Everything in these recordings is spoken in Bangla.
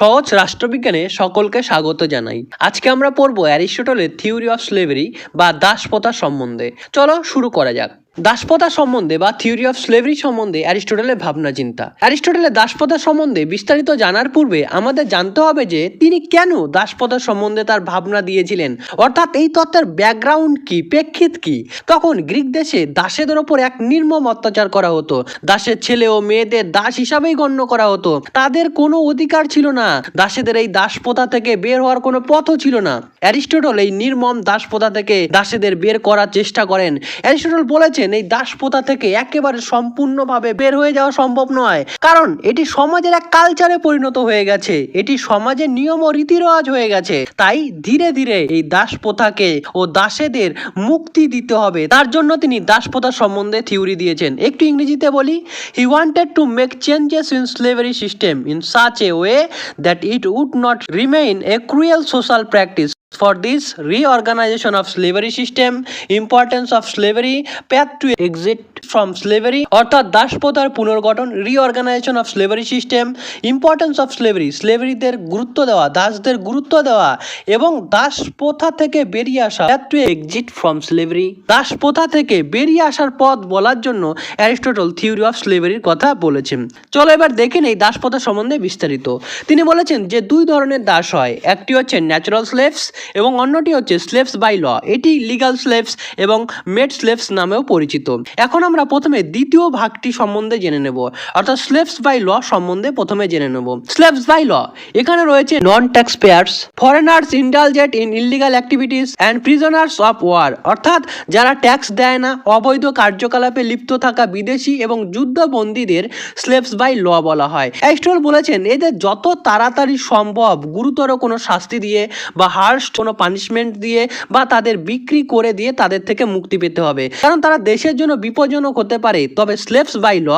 সহজ রাষ্ট্রবিজ্ঞানে সকলকে স্বাগত জানাই। আজকে আমরা পড়ব অ্যারিস্টটলের থিওরি অফ স্লেভারি বা দাসপ্রথা সম্বন্ধে। চলো শুরু করা যাক। দাসপ্রথা সম্বন্ধে বা থিওরি অফ স্লেভারি সম্বন্ধে অ্যারিস্টটলের ভাবনা চিন্তা। অ্যারিস্টটলের দাসপ্রথা সম্বন্ধে বিস্তারিত জানার পূর্বে আমাদের জানতে হবে যে তিনি কেন দাসপ্রথা সম্বন্ধে তার ভাবনা দিয়েছিলেন। অর্থাৎ এই তত্ত্বের ব্যাকগ্রাউন্ড কি, প্রেক্ষিত কি? তখন গ্রিক দেশে দাসেদের ওপর এক নির্মম অত্যাচার করা হতো। দাসের ছেলে ও মেয়েদের দাস হিসাবেই গণ্য করা হতো। তাদের কোনো অধিকার ছিল না। দাসেদের এই দাসপ্রথা থেকে বের হওয়ার কোনো পথও ছিল না। অ্যারিস্টটল এই নির্মম দাসপ্রথা থেকে দাসেদের বের করার চেষ্টা করেন। অ্যারিস্টটল বলেছেন এই দাসপ্রথা থেকে একেবারে সম্পূর্ণভাবে বের হয়ে যাওয়া সম্ভব নয়। কারণ এটি সমাজের এক কালচারে পরিণত হয়ে গেছে। এটি সমাজের নিয়ম ও রীতিরেওয়াজ হয়ে গেছে। তাই ধীরে ধীরে এই দাসপ্রথাকে ও দাসেদের মুক্তি দিতে হবে। তার জন্য তিনি দাসপ্রথা সম্বন্ধে থিওরি দিয়েছেন। একটু ইংরেজিতে বলি he wanted to make changes in slavery system in such a way that it would not remain a cruel social practice For this reorganization of slavery system, importance of slavery, path to exit from slavery অর্থাৎ দাসপ্রথার পুনর্গঠন reorganisation of slavery system importance of slavery স্লেভারিদের গুরুত্ব দেওয়া দাসদের গুরুত্ব দেওয়া এবং দাসপ্রথা থেকে বেরিয়ে আসা path to exit from slavery দাসপ্রথা থেকে বেরিয়ে আসার পথ বলার জন্য অ্যারিস্টটল থিওরি অফ স্লেভারির কথা বলেছেন। চলো এবার দেখে নেই দাসপ্রথা সম্বন্ধে বিস্তারিত। তিনি বলেছেন যে দুই ধরনের দাস হয় একটি হচ্ছে ন্যাচারাল স্লেভস এবং অন্যটি হচ্ছে স্লেভস বাই ল এটি লিগাল স্লেভস এবং মেড স্লেভস নামেও পরিচিত। এখন আমরা প্রথমে দ্বিতীয় ভাগটি সম্বন্ধে জেনে নেব। অর্থাৎ স্লেভস বাই ল সম্বন্ধে প্রথমে জেনে নেব। স্লেভস বাই ল এখানে রয়েছে non tax payers foreigners indulged in illegal activities and prisoners of war অর্থাৎ যারা ট্যাক্স দেয় না, অবৈধ কার্যকলাপে লিপ্ত থাকা বিদেশি এবং যুদ্ধবন্দীদের স্লেভস বাই ল বলা হয়। অ্যাস্ট্রল বলেছেন, এদের যত তাড়াতাড়ি সম্ভব গুরুতর কোনো শাস্তি দিয়ে বা হার্স কোনো পানিশমেন্ট দিয়ে বা তাদের বিক্রি করে দিয়ে তাদের থেকে মুক্তি পেতে হবে। কারণ তারা দেশের জন্য বিপজ্জনক হতে পারে, তবে স্লেভস বাই ল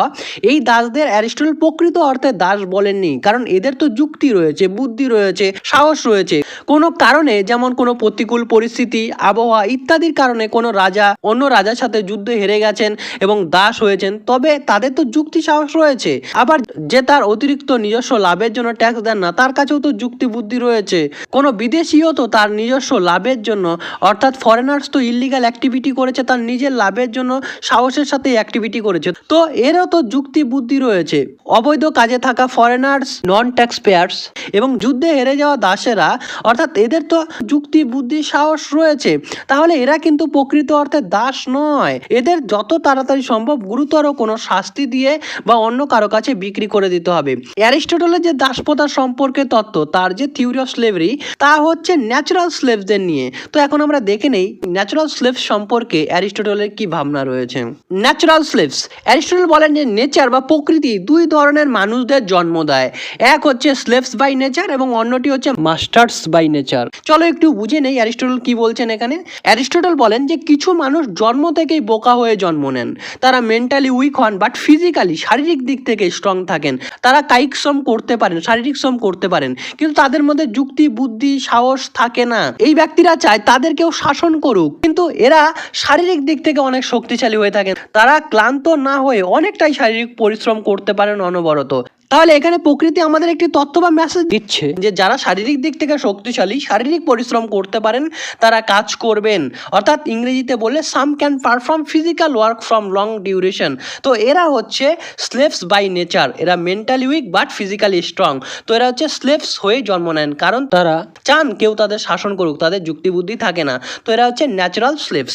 এই দাসদের অ্যারিস্টল প্রকৃত অর্থে দাস বলেননি। কারণ এদের তো যুক্তি রয়েছে, বুদ্ধি রয়েছে, সাহস রয়েছে। কোনো কারণে যেমন কোনো প্রতিকূল পরিস্থিতি, আবহাওয়া ইত্যাদির কারণে কোনো রাজা অন্য রাজার সাথে যুদ্ধে হেরে গেছেন এবং দাস হয়েছেন, তবে তাদের তো যুক্তি সাহস রয়েছে। আবার যে তার অতিরিক্ত নিজস্ব লাভের জন্য ট্যাক্স দেন না, তার কাছেও তো যুক্তি বুদ্ধি রয়েছে। কোনো বিদেশিও তো তার নিজস্ব লাভের জন্য, অর্থাৎ ফরেনার্স তো ইলিগাল অ্যাক্টিভিটি করেছে, তার নিজের লাভের জন্য সাহসের সাথে অ্যাক্টিভিটি করেছে। তো এরও তো যুক্তি বুদ্ধি রয়েছে। অবৈধ কাজে থাকা ফরেনার্স নন ট্যাক্স পেয়ার্স এবং যুদ্ধে হেরে যাওয়া দাসেরা, অর্থাৎ এদের তো যুক্তি বুদ্ধি সাহস রয়েছে। তাহলে এরা কিন্তু প্রকৃত অর্থে দাস নয়। এদের যত তাড়াতাড়ি সম্ভব গুরুতর কোনো শাস্তি দিয়ে বা অন্য কারও কাছে বিক্রি করে দিতে হবে। অ্যারিস্টটলের যে দাসপ্রথা সম্পর্কে তত্ত্ব, তার যে থিওরি অফ স্লেভারি তা হচ্ছে ন্যাচারাল স্লেভসদের নিয়ে। তো এখন আমরা দেখে নেই ন্যাচারাল স্লেভস সম্পর্কে অ্যারিস্টটলের কি ভাবনা রয়েছে। ন্যাচারাল স্লেভস অ্যারিস্টটল বলেন যে নেচার বা প্রকৃতি দুই ধরনের মানুষদের জন্ম দেয়। এক হচ্ছে স্লেভস বাই নেচার এবং অন্যটি হচ্ছে মাস্টার্স বাই নেচার চলো একটু বুঝে নেই অ্যারিস্টটল কি বলছেন এখানে। অ্যারিস্টটল বলেন যে কিছু মানুষ জন্ম থেকেই বোকা হয়ে জন্ম নেন। তারা মেন্টালি উইক হন বাট ফিজিক্যালি শারীরিক দিক থেকে স্ট্রং থাকেন। তারা কায়িক শ্রম করতে পারেন, শারীরিক শ্রম করতে পারেন। কিন্তু তাদের মধ্যে যুক্তি, বুদ্ধি, সাহস থাকে না। এই ব্যক্তিরা চায় তাদেরকেও শাসন করুক। কিন্তু এরা শারীরিক দিক থেকে অনেক শক্তিশালী হয়ে থাকেন তারা ক্লান্ত না হয়ে অনেকটাই শারীরিক পরিশ্রম করতে পারেন অনবরত। তাহলে এখানে প্রকৃতি আমাদের একটি তথ্য বা মেসেজ দিচ্ছে যে যারা শারীরিক দিক থেকে শক্তিশালী, শারীরিক পরিশ্রম করতে পারেন, তারা কাজ করবেন। অর্থাৎ ইংরেজিতে বললে some can perform physical work from long duration তো এরা হচ্ছে স্লেভস বাই নেচার এরা mentally weak but physically strong তো এরা হচ্ছে স্লেভস হয়ে জন্ম নেন। কারণ তারা চান কেউ তাদের শাসন করুক, তাদের যুক্তিবুদ্ধি থাকে না। তো এরা হচ্ছে ন্যাচারাল স্লেভস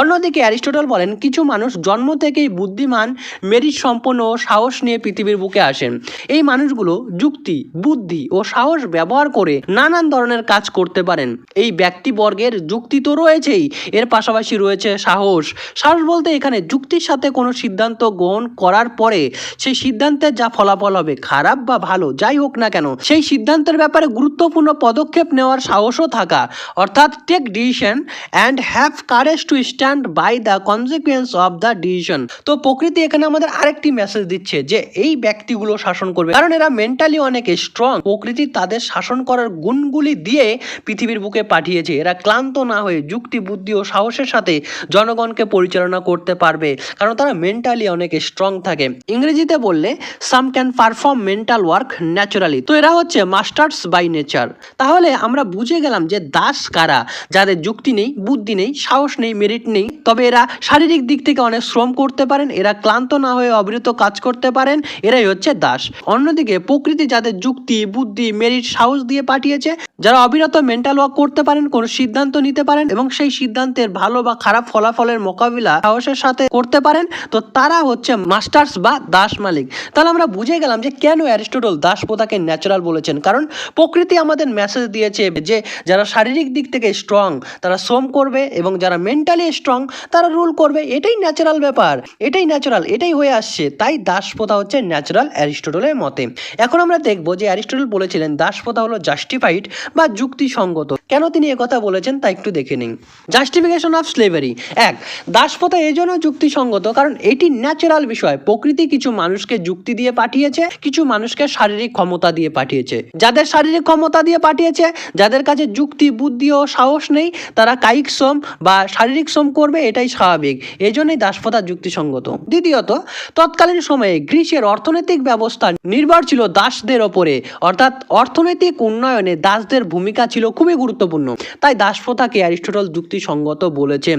অন্যদিকে অ্যারিস্টটল বলেন, কিছু মানুষ জন্ম থেকেই বুদ্ধিমান মেরিট সম্পন্ন ও সাহস নিয়ে পৃথিবীর বুকে আসেন। এই মানুষগুলো যুক্তি, বুদ্ধি ও সাহস ব্যবহার করে নানান ধরনের কাজ করতে পারেন। এই ব্যক্তিবর্গের যুক্তি তো রয়েছেই। এর পাশাপাশি রয়েছে সাহস। সাহস বলতে এখানে যুক্তির সাথে কোনো সিদ্ধান্ত গ্রহণ করার পরে সেই সিদ্ধান্তের যা ফলাফল হবে, খারাপ বা ভালো, যাই হোক না কেন, সেই সিদ্ধান্তের ব্যাপারে গুরুত্বপূর্ণ পদক্ষেপ নেওয়ার সাহসও থাকা। অর্থাৎ take decision and have courage to stand by the consequence of the decision তো প্রকৃতি এখানে আমাদের আরেকটি মেসেজ দিচ্ছে যে, এই ব্যক্তিগুলো শাসন শাসন করবে। কারণ এরা মেন্টালি অনেক স্ট্রং প্রকৃতি তাদের শাসন করার গুণগুলি দিয়ে পৃথিবীর বুকে পাঠিয়েছে। এরা ক্লান্ত না হয়ে যুক্তি, বুদ্ধি ও সাহসের সাথে জনগণকে পরিচালনা করতে পারবে। কারণ তারা মেন্টালি অনেক স্ট্রং থাকে। ইংরেজিতে বললে some can perform mental work naturally তো এরা হচ্ছে মাস্টার্স বাই নেচার তাহলে আমরা বুঝে গেলাম যে দাস কারা? যাদের যুক্তি নেই, বুদ্ধি নেই, সাহস নেই মেরিট নেই, তবে এরা শারীরিক দিক থেকে অনেক শ্রম করতে পারেন, এরা ক্লান্ত না হয়ে অবিরত কাজ করতে পারেন, এরাই হচ্ছে দাস। অন্যদিকে প্রকৃতি যাদের যুক্তি, বুদ্ধি মেরিট সাহস দিয়ে পাঠিয়েছে, যারা অবিরত মেন্টাল ওয়ার্ক করতে পারেন, কোনো সিদ্ধান্ত নিতে পারেন এবং সেই সিদ্ধান্তের ভালো বা খারাপ ফলাফলের মোকাবিলা সাহসের সাথে করতে পারেন, তো তারা হচ্ছে মাস্টার্স বা দাস মালিক। তাহলে আমরা বুঝে গেলাম যে কেন অ্যারিস্টোটল দাস প্রথাকে ন্যাচারাল বলেছেন। কারণ প্রকৃতি আমাদের মেসেজ দিয়েছে যে যারা শারীরিক দিক থেকে স্ট্রং তারা শ্রম করবে এবং যারা মেন্টালি স্ট্রং তারা রুল করবে। এটাই ন্যাচারাল ব্যাপার। এটাই ন্যাচারাল এটাই হয়ে আসছে। তাই দাস প্রথা হচ্ছে ন্যাচারাল অ্যারিস্টোটলের মতে। এখন আমরা দেখব যে অ্যারিস্টোটল বলেছিলেন দাস প্রথা হলো জাস্টিফাইড বা যুক্তিসঙ্গত। কেন তিনি কথা বলেছেন তা একটু দেখে নিন। জাস্টিফিকেশন অফ স্লেভারি এক দাস প্রথা এই জন্য যুক্তিসঙ্গত কারণ এটি ন্যাচারাল বিষয়। প্রকৃতি কিছু মানুষকে যুক্তি দিয়ে পাঠিয়েছে, কিছু মানুষকে শারীরিক ক্ষমতা দিয়ে পাঠিয়েছে। যাদের শারীরিক ক্ষমতা দিয়ে পাঠিয়েছে, যাদের কাছে যুক্তি, বুদ্ধি ও সাহস নেই, তারা কায়িক শ্রম বা শারীরিক শ্রম করবে, এটাই স্বাভাবিক। এই জন্যই দাসপ্রথা যুক্তিসঙ্গত। দ্বিতীয়ত, তৎকালীন সময়ে গ্রিসের অর্থনৈতিক ব্যবস্থা নির্ভর ছিল দাসদের ওপরে। অর্থাৎ অর্থনৈতিক উন্নয়নে দাসদের ভূমিকা ছিল খুবই গুরুত্বপূর্ণ। তাই দাসপ্রথাকে অ্যারিস্টটল যুক্তিসঙ্গত বলেছেন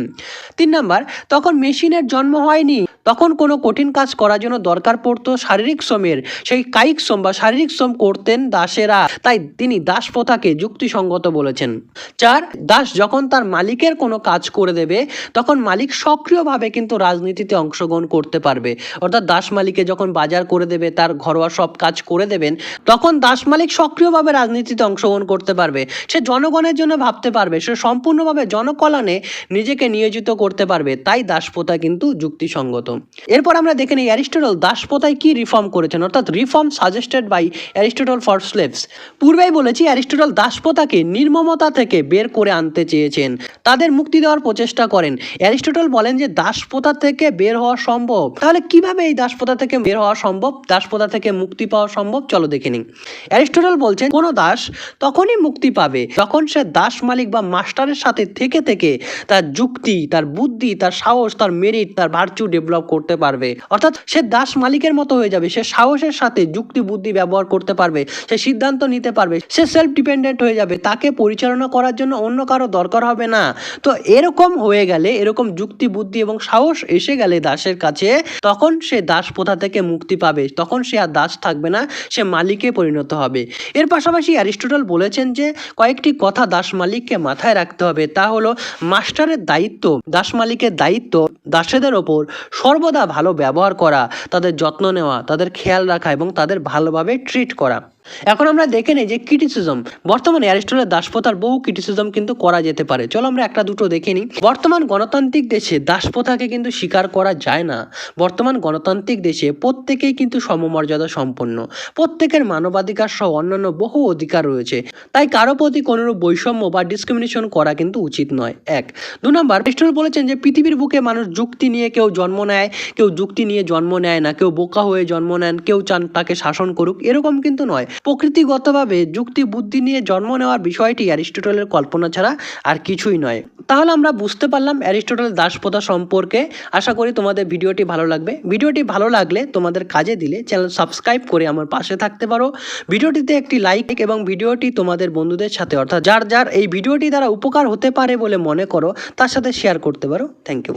তিন নাম্বার, তখন মেশিনের জন্ম হয়নি। তখন কোনো কঠিন কাজ করার জন্য দরকার পড়তো শারীরিক শ্রমের। সেই কায়িক শ্রম বা শারীরিক শ্রম করতেন দাসেরা। তাই তিনি দাস প্রথাকে যুক্তিসঙ্গত বলেছেন। চার, দাস যখন তার মালিকের কোনো কাজ করে দেবে, তখন মালিক সক্রিয়ভাবে কিন্তু রাজনীতিতে অংশগ্রহণ করতে পারবে। অর্থাৎ দাস মালিকে যখন বাজার করে দেবে, তার ঘরোয়া সব কাজ করে দেবেন, তখন দাস মালিক সক্রিয়ভাবে রাজনীতিতে অংশগ্রহণ করতে পারবে। সে জনগণের জন্য ভাবতে পারবে, সে সম্পূর্ণভাবে জনকল্যাণে নিজেকে নিয়োজিত করতে পারবে, তাই দাসপ্রথা কিন্তু যুক্তিসঙ্গত। এরপর আমরা দেখে নিই অ্যারিস্টটল দাসপ্রথায় কি রিফর্ম করেছেন, অর্থাৎ reform suggested by Aristotle for slaves পূর্বেই বলেছি অ্যারিস্টটল দাসপ্রথাকে নির্মমতা থেকে বের করে আনতে চেয়েছেন, তাদের মুক্তি দেওয়ার প্রচেষ্টা করেন। অ্যারিস্টোটল বলেন যে দাসপ্রথা থেকে বের হওয়া সম্ভব। তাহলে কীভাবে এই দাসপ্রথা থেকে বের হওয়া সম্ভব? দাসপ্রথা থেকে মুক্তি পাওয়া সম্ভব? চলো দেখে নিই। অ্যারিস্টটল বলছেন, কোনো দাস তখনই মুক্তি পাবে যখন সে দাস মালিক বা মাস্টারের সাথে থেকে থেকে তার যুক্তি, তার বুদ্ধি, তার সাহস, তার মেরিট তার ভার্চু ডেভেলপ করতে পারবে। অর্থাৎ সে দাস মালিকের মতো হয়ে যাবে। সে সাহসের সাথে যুক্তি, বুদ্ধি ব্যবহার করতে পারবে। সে সিদ্ধান্ত নিতে পারবে। সে সেলফ ডিপেন্ডেন্ট হয়ে যাবে। তাকে পরিচালনা করার জন্য অন্য কারও দরকার হবে না। তো এরকম হয়ে গেলে, এরকম যুক্তি, বুদ্ধি এবং সাহস এসে গেলে দাসের কাছে, তখন সে দাস প্রথা থেকে মুক্তি পাবে? তখন সে আর দাস থাকবে না, সে মালিকে পরিণত হবে। এর পাশাপাশি অ্যারিস্টোটল বলেছেন যে, কয়েকটি কথা দাস মালিককে মাথায় রাখতে হবে। তা হলো, মাস্টারের দায়িত্ব, দাস মালিকের দায়িত্ব, দাসেদের ওপর সর্বদা ভালো ব্যবহার করা, তাদের যত্ন নেওয়া, তাদের খেয়াল রাখা এবং তাদের ভালোভাবে ট্রিট করা। এখন আমরা দেখে নিই যে ক্রিটিসিজম বর্তমানে অ্যারিস্টলের দাসপ্রথার বহু ক্রিটিসিজম কিন্তু করা যেতে পারে। চলো আমরা একটা দুটো দেখে নিই। বর্তমান গণতান্ত্রিক দেশে দাসপ্রথাকে কিন্তু স্বীকার করা যায় না। বর্তমান গণতান্ত্রিক দেশে প্রত্যেকেই কিন্তু সমমর্যাদা সম্পন্ন। প্রত্যেকের মানবাধিকার সহ অন্যান্য বহু অধিকার রয়েছে। তাই কারও প্রতি কোনোরূপ বৈষম্য বা ডিসক্রিমিনেশন করা কিন্তু উচিত নয়। এক। দু নম্বর অ্যারিস্টল বলেছেন যে পৃথিবীর বুকে মানুষ যুক্তি নিয়ে কেউ জন্ম নেয়, কেউ যুক্তি নিয়ে জন্ম নেয় না, কেউ বোকা হয়ে জন্ম নেন, কেউ চান তাকে শাসন করুক, এরকম কিন্তু নয়। প্রকৃতিগতভাবে যুক্তি বুদ্ধি নিয়ে জন্ম নেওয়ার বিষয়টি অ্যারিস্টটলের কল্পনা ছাড়া আর কিছুই নয়। তাহলে আমরা বুঝতে পারলাম অ্যারিস্টটল দাসপ্রথা সম্পর্কে। আশা করি তোমাদের ভিডিওটি ভালো লাগবে। ভিডিওটি ভালো লাগলে তোমাদের কাজে দিলে চ্যানেল সাবস্ক্রাইব করে আমার পাশে থাকতে পারো। ভিডিওটিতে একটি লাইক এবং ভিডিওটি তোমাদের বন্ধুদের সাথে, অর্থাৎ যার যার এই ভিডিওটি দ্বারা উপকার হতে পারে বলে মনে করো, তার সাথে শেয়ার করতে পারো। Thank you